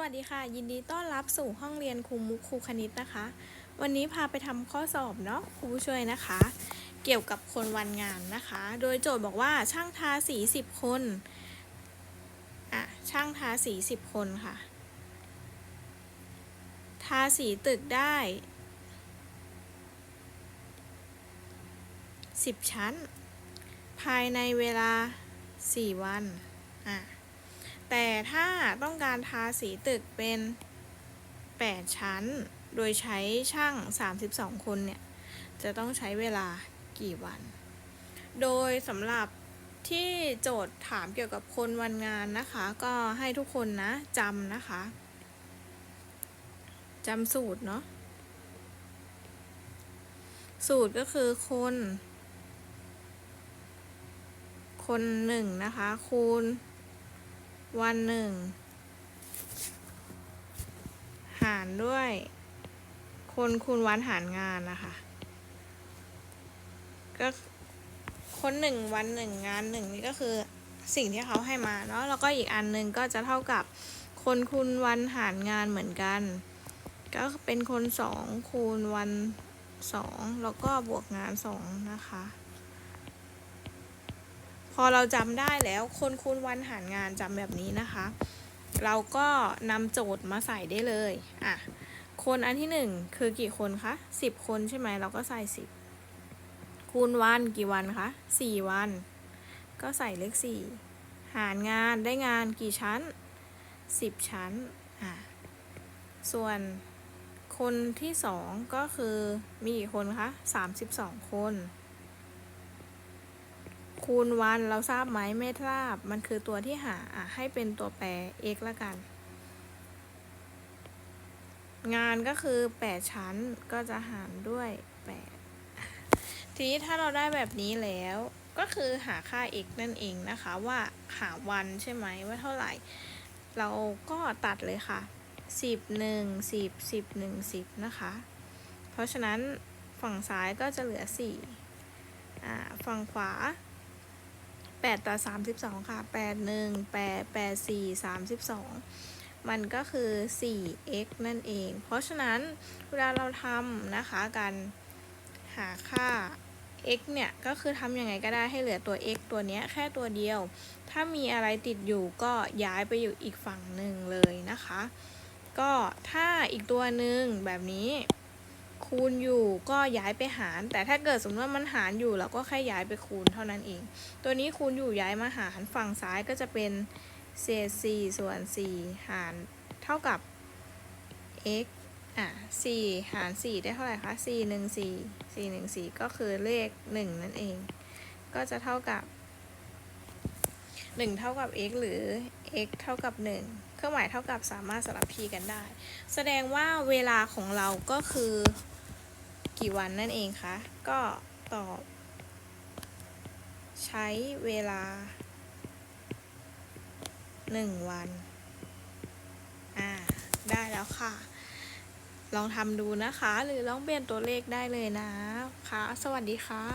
วัสดีค่ะ ยินดีต้อนรับสู่ห้องเรียนครูมุกครูคณิตนะคะ วันนี้พาไปทำข้อสอบเนาะครูช่วยนะคะ เกี่ยวกับคนวันงานนะคะ โดยโจทย์บอกว่าช่างทาสีสิบคนอะช่างทาสีสิบคนค่ะ ทาสีตึกได้สิบชั้น ภายในเวลาสี่วันอะ แต่ถ้าต้องการทาสีตึกเป็น 8 ชั้น โดยใช้ช่าง 32 คนเนี่ย จะต้องใช้เวลากี่วัน โดยสำหรับที่โจทย์ถามเกี่ยวกับคนวันงานนะคะ ก็ให้ทุกคนนะจำนะคะจำสูตรเนาะสูตรก็คือคน คนหนึ่งนะคะ คูณ วันหนึ่ง หารด้วย คนคูณวันหารงานนะคะ ก็คนหนึ่งวันหนึ่งงานหนึ่งนี่ก็คือสิ่งที่เขาให้มาเนาะแล้วก็อีกอันหนึ่งก็จะเท่ากับคนคูณวันหารงานเหมือนกัน ก็เป็นคนสองคูณวันสองแล้วก็บวกงานสองนะคะ พอเราจำได้แล้วคนคูณวันหารงานจำแบบนี้นะคะ เราก็นำโจทย์มาใส่ได้เลยอะคนอันที่หนึ่งคือกี่คนคะสิบคนใช่ไหมเราก็ใส่สิบคูณวันกี่วันคะสี่วัน ก็ใส่เลขสี่หารงานได้งานกี่ชั้นสิบชั้นอะส่วนคนที่สองก็คือมีกี่คนคะสามสิบสองคน คูณวันเราทราบไหมไม่ทราบ มันคือตัวที่หาอะให้เป็นตัวแปร x ละกัน งานก็คือ 8 ชั้นก็จะหารด้วย 8 ทีนี้ถ้าเราได้แบบนี้แล้วก็คือหาค่า x นั่นเองนะคะว่าหาวันใช่ไหมว่าเท่าไหร่ เราก็ตัดเลยค่ะ 10 1 10 10 1 10 นะคะ เพราะฉะนั้นฝั่งซ้ายก็จะเหลือ 4 อ่า ฝั่งขวา 8 ต่อ 32 ค่ะ 8 1 8 8 4 32 มันก็คือ 4x นั่นเอง เพราะฉะนั้นเวลาเราทำนะคะการหาค่า x เนี่ย ก็คือทำยังไงก็ได้ให้เหลือตัว x ตัวนี้แค่ตัวเดียว ถ้ามีอะไรติดอยู่ก็ย้ายไปอยู่อีกฝั่งหนึ่งเลยนะคะ ก็ถ้าอีกตัวหนึ่งแบบนี้ คูณอยู่ก็ย้ายไปหาร แต่ถ้าเกิดสมมติว่ามันหารอยู่เราก็แค่ย้ายไปคูณเท่านั้นเอง ตัวนี้คูณอยู่ย้ายมาหารฝั่งซ้ายก็จะเป็นเศษ4ส่วน4หารเท่ากับ x อะ4หาร 4 ได้เท่าไหร่คะ4 1 4 4 1 4 ก็คือเลข 1 นั่นเอง ก็จะเท่ากับ 1 เท่ากับ x หรือ x เท่ากับ 1 เครื่องหมายเท่ากับสามารถสลับ p กันได้ แสดงว่าเวลาของเราก็คือกี่วันนั่นเองคะ ก็ตอบ ใช้เวลา 1 วัน อ่า ได้แล้วค่ะ ลองทำดูนะคะ หรือลองเปลี่ยนตัวเลขได้เลยนะค่ะสวัสดีค่ะ